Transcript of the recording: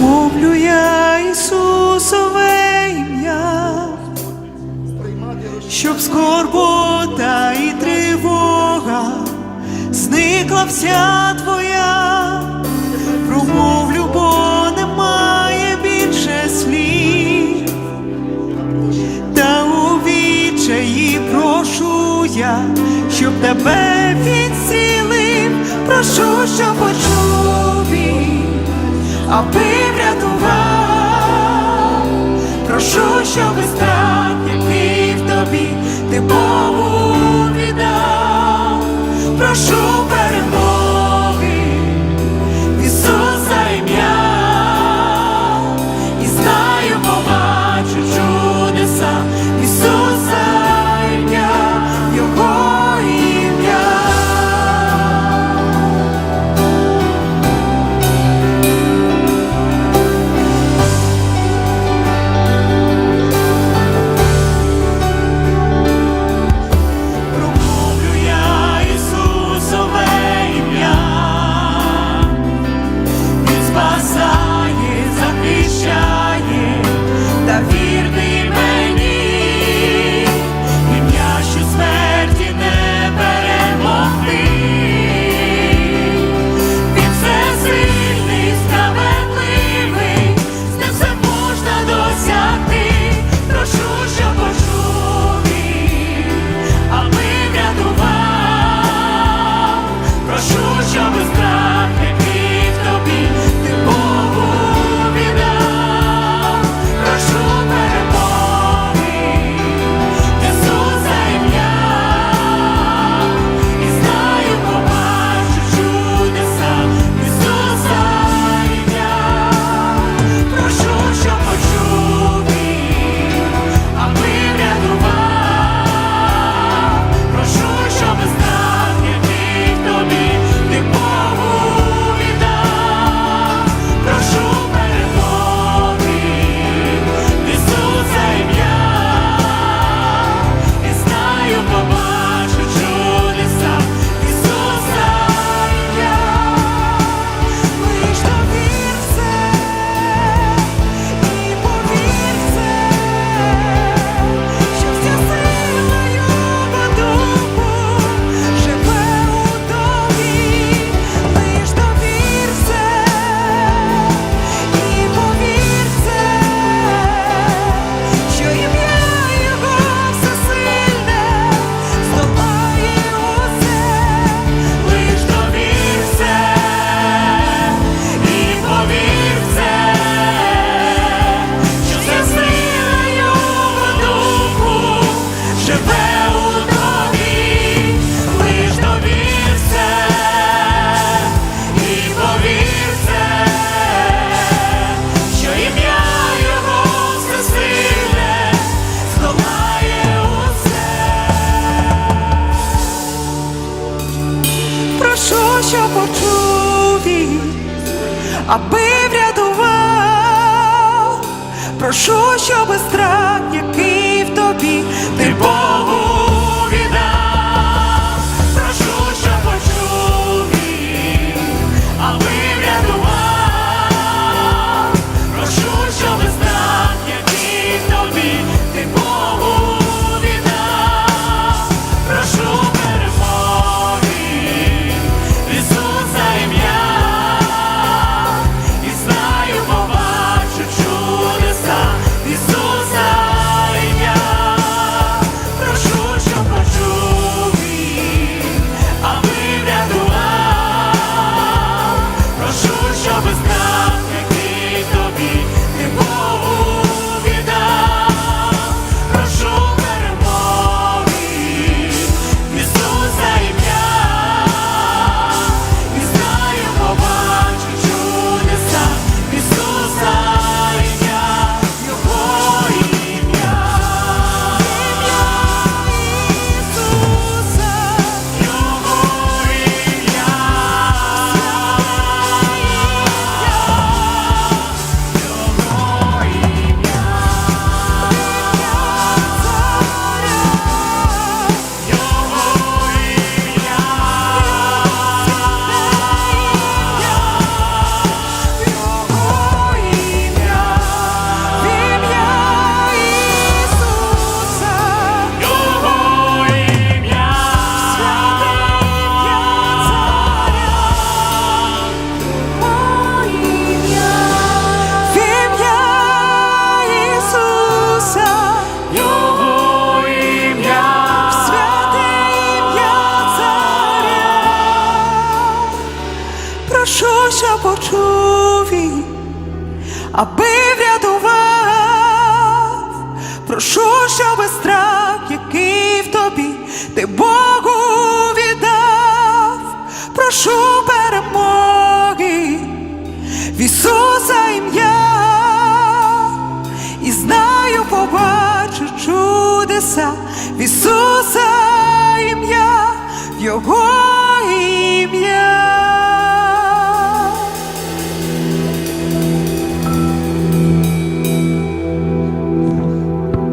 Мовлю я Ісусове ім'я, щоб скорбота і тривога зникла вся твоя, промовлю, бо немає більше слів, та у вічаї, прошу я, щоб тебе відцілив, прошу, що почув аби врятував, прошу, щоб страх, який в тобі, ти Богу віддав. Прошу. що почув її, аби врятував, прошу, щоб страх який. Аби врятував, прошу, щоб страх, який в тобі, ти Богу віддав, прошу перемоги в Ісуса ім'я, і знаю, побачу чудеса в Ісуса ім'я, в Його.